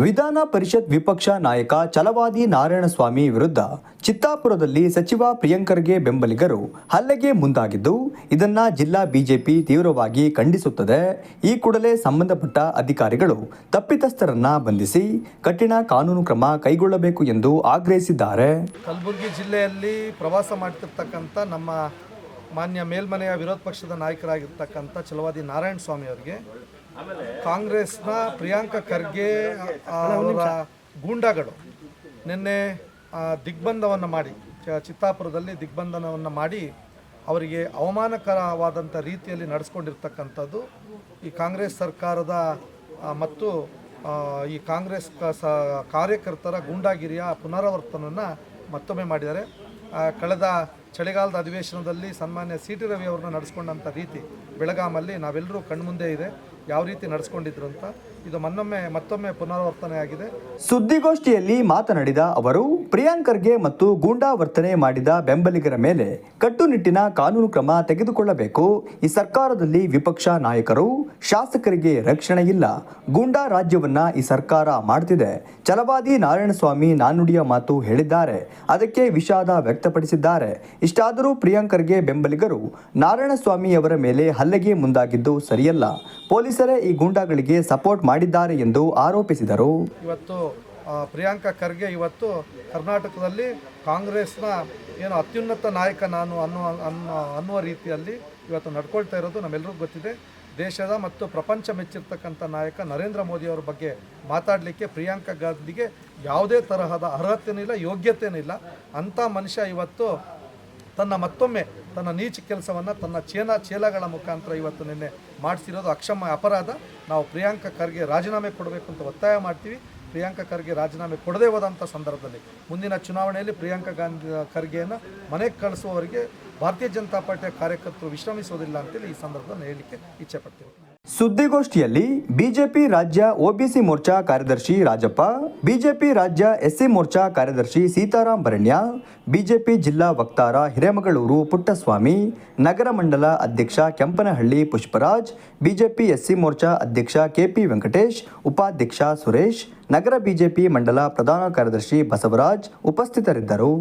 ವಿಧಾನ ಪರಿಷತ್ ವಿಪಕ್ಷ ನಾಯಕ ಚಲವಾದಿ ನಾರಾಯಣಸ್ವಾಮಿ ವಿರುದ್ಧ ಚಿತ್ತಾಪುರದಲ್ಲಿ ಸಚಿವ ಪ್ರಿಯಾಂಕರ್ಗೆ ಬೆಂಬಲಿಗರು ಹಲ್ಲೆಗೆ ಮುಂದಾಗಿದ್ದು, ಇದನ್ನ ಜಿಲ್ಲಾ ಬಿಜೆಪಿ ತೀವ್ರವಾಗಿ ಖಂಡಿಸುತ್ತದೆ. ಈ ಕೂಡಲೇ ಸಂಬಂಧಪಟ್ಟ ಅಧಿಕಾರಿಗಳು ತಪ್ಪಿತಸ್ಥರನ್ನ ಬಂಧಿಸಿ ಕಠಿಣ ಕಾನೂನು ಕ್ರಮ ಕೈಗೊಳ್ಳಬೇಕು ಎಂದು ಆಗ್ರಹಿಸಿದ್ದಾರೆ. ಕಲಬುರಗಿ ಜಿಲ್ಲೆಯಲ್ಲಿ ಪ್ರವಾಸ ಮಾಡ್ತಿರ್ತಕ್ಕಂಥ ನಮ್ಮ ಮಾನ್ಯ ಮೇಲ್ಮನೆಯ ವಿರೋಧ ಪಕ್ಷದ ನಾಯಕರಾಗಿರ್ತಕ್ಕಂಥ ಚಲವಾದಿ ನಾರಾಯಣ ಸ್ವಾಮಿ ಅವರಿಗೆ ಕಾಂಗ್ರೆಸ್ನ ಪ್ರಿಯಾಂಕ ಖರ್ಗೆ ಆ, ಅವರ ಗೂಂಡಾಗಳು ನಿನ್ನೆ ದಿಗ್ಬಂಧವನ್ನು ಮಾಡಿ ಚ- ಚಿತ್ತಾಪುರದಲ್ಲಿ ದಿಗ್ಬಂಧನವನ್ನು ಮಾಡಿ ಅವರಿಗೆ ಅವಮಾನಕರವಾದಂಥ ರೀತಿಯಲ್ಲಿ ನಡೆಸ್ಕೊಂಡಿರ್ತಕ್ಕಂಥದ್ದು ಈ ಕಾಂಗ್ರೆಸ್ ಸರ್ಕಾರದ ಮತ್ತು ಈ ಕಾಂಗ್ರೆಸ್ ಕ- ಸ ಕಾರ್ಯಕರ್ತರ ಗೂಂಡಾಗಿರಿಯ ಪುನರಾವರ್ತನವನ್ನು ಮತ್ತೊಮ್ಮೆ ಮಾಡಿದ್ದಾರೆ. ಆ, ಕಳೆದ ಚಳಿಗಾಲದ ಅಧಿವೇಶನದಲ್ಲಿ ಸನ್ಮಾನ್ಯ ಸಿ ಟಿ ರವಿ ಅವ್ರನ್ನ ನಡೆಸ್ಕೊಂಡಂಥ ರೀತಿ ಬೆಳಗಾಮಲ್ಲಿ ನಾವೆಲ್ಲರೂ ಕಣ್ಮುಂದೆ ಇದೆ. ಯಾವ ರೀತಿ ನಡೆಸ್ಕೊಂಡಿದ್ರು ಅಂತ ಇದು ಮನ್ನೊಮ್ಮೆ, ಮತ್ತೊಮ್ಮೆ ಪುನರಾವರ್ತನೆ ಆಗಿದೆ. ಸುದ್ದಿಗೋಷ್ಠಿಯಲ್ಲಿ ಮಾತನಾಡಿದ ಅವರು, ಪ್ರಿಯಾಂಕರ್ಗೆ ಮತ್ತು ಗೂಂಡಾ ವರ್ತನೆ ಮಾಡಿದ ಬೆಂಬಲಿಗರ ಮೇಲೆ ಕಟ್ಟುನಿಟ್ಟಿನ ಕಾನೂನು ಕ್ರಮ ತೆಗೆದುಕೊಳ್ಳಬೇಕು. ಈ ಸರ್ಕಾರದಲ್ಲಿ ವಿಪಕ್ಷ ನಾಯಕರು ಶಾಸಕರಿಗೆ ರಕ್ಷಣೆ ಇಲ್ಲ. ಗೂಂಡಾ ರಾಜ್ಯವನ್ನ ಈ ಸರ್ಕಾರ ಮಾಡ್ತಿದೆ. ಛಲವಾದಿ ನಾರಾಯಣಸ್ವಾಮಿ ನಾನುಡಿಯ ಮಾತು ಹೇಳಿದ್ದಾರೆ. ಅದಕ್ಕೆ ವಿಷಾದ ವ್ಯಕ್ತಪಡಿಸಿದ್ದಾರೆ. ಇಷ್ಟಾದರೂ ಪ್ರಿಯಾಂಕರ್ಗೆ ಬೆಂಬಲಿಗರು ನಾರಾಯಣಸ್ವಾಮಿ ಅವರ ಮೇಲೆ ಹಲ್ಲೆಗೆ ಮುಂದಾಗಿದ್ದು ಸರಿಯಲ್ಲ. ಪೊಲೀಸರೇ ಈ ಗೂಂಡಾಗಳಿಗೆ ಸಪೋರ್ಟ್ ಮಾಡಿದ್ದಾರೆ ಎಂದು ಆರೋಪಿಸಿದರು. ಇವತ್ತು ಪ್ರಿಯಾಂಕ ಖರ್ಗೆ ಇವತ್ತು ಕರ್ನಾಟಕದಲ್ಲಿ ಕಾಂಗ್ರೆಸ್ನ ಏನು ಅತ್ಯುನ್ನತ ನಾಯಕ ನಾನು ಅನ್ನುವ ಅನ್ನೋ ಅನ್ನುವ ರೀತಿಯಲ್ಲಿ ಇವತ್ತು ನಡ್ಕೊಳ್ತಾ ಇರೋದು ನಮ್ಮೆಲ್ಲರಿಗೂ ಗೊತ್ತಿದೆ. ದೇಶದ ಮತ್ತು ಪ್ರಪಂಚ ಮೆಚ್ಚಿರ್ತಕ್ಕಂಥ ನಾಯಕ ನರೇಂದ್ರ ಮೋದಿಯವರ ಬಗ್ಗೆ ಮಾತಾಡಲಿಕ್ಕೆ ಪ್ರಿಯಾಂಕ ಗಾಂಧಿಗೆ ಯಾವುದೇ ತರಹದ ಅರ್ಹತೆಯೂ ಇಲ್ಲ ಯೋಗ್ಯತೆಯೂ ಇಲ್ಲ ಅಂಥ ಮನುಷ್ಯ ಇವತ್ತು ತನ್ನ ಮತ್ತೊಮ್ಮೆ ತನ್ನ ನೀಚ ಕೆಲಸವನ್ನು ತನ್ನ ಚೇನ ಚೇಲಗಳ ಮುಖಾಂತರ ಇವತ್ತು ನಿನ್ನೆ ಮಾಡಿಸಿರೋದು ಅಕ್ಷಮ ಅಪರಾಧ. ನಾವು ಪ್ರಿಯಾಂಕ ಖರ್ಗೆ ರಾಜೀನಾಮೆ ಕೊಡಬೇಕು ಅಂತ ಒತ್ತಾಯ ಮಾಡ್ತೀವಿ. ಪ್ರಿಯಾಂಕ ಖರ್ಗೆ ರಾಜೀನಾಮೆ ಕೊಡದೇ ಹೋದಂಥ ಸಂದರ್ಭದಲ್ಲಿ ಮುಂದಿನ ಚುನಾವಣೆಯಲ್ಲಿ ಪ್ರಿಯಾಂಕಾ ಗಾಂಧಿ ಖರ್ಗೆಯನ್ನು ಮನೆಗೆ ಕಳಿಸುವವರಿಗೆ ಭಾರತೀಯ ಜನತಾ ಪಾರ್ಟಿಯ ಕಾರ್ಯಕರ್ತರು ವಿಶ್ರಮಿಸೋದಿಲ್ಲ ಅಂತೇಳಿ ಈ ಸಂದರ್ಭದಲ್ಲಿ ಹೇಳಲಿಕ್ಕೆ ಇಚ್ಛೆ ಪಡ್ತೀವಿ ಸುದ್ದಿಗೋಷ್ಠಿಯಲ್ಲಿ ಬಿಜೆಪಿ ರಾಜ್ಯ ಒಬಿಸಿ ಮೋರ್ಚಾ ಕಾರ್ಯದರ್ಶಿ ರಾಜಪ್ಪ, ಬಿಜೆಪಿ ರಾಜ್ಯ ಎಸ್ಸಿ ಮೋರ್ಚಾ ಕಾರ್ಯದರ್ಶಿ ಸೀತಾರಾಮ್ ಬರಣ್ಯ ಬಿಜೆಪಿ ಜಿಲ್ಲಾ ವಕ್ತಾರ ಹಿರೇಮಗಳೂರು ಪುಟ್ಟಸ್ವಾಮಿ, ನಗರ ಮಂಡಲ ಅಧ್ಯಕ್ಷ ಕೆಂಪನಹಳ್ಳಿ ಪುಷ್ಪರಾಜ್, ಬಿಜೆಪಿ ಎಸ್ಸಿ ಮೋರ್ಚಾ ಅಧ್ಯಕ್ಷ ಕೆಪಿ ವೆಂಕಟೇಶ್, ಉಪಾಧ್ಯಕ್ಷ ಸುರೇಶ್, ನಗರ ಬಿಜೆಪಿ ಮಂಡಲ ಪ್ರಧಾನ ಕಾರ್ಯದರ್ಶಿ ಬಸವರಾಜ್ ಉಪಸ್ಥಿತರಿದ್ದರು.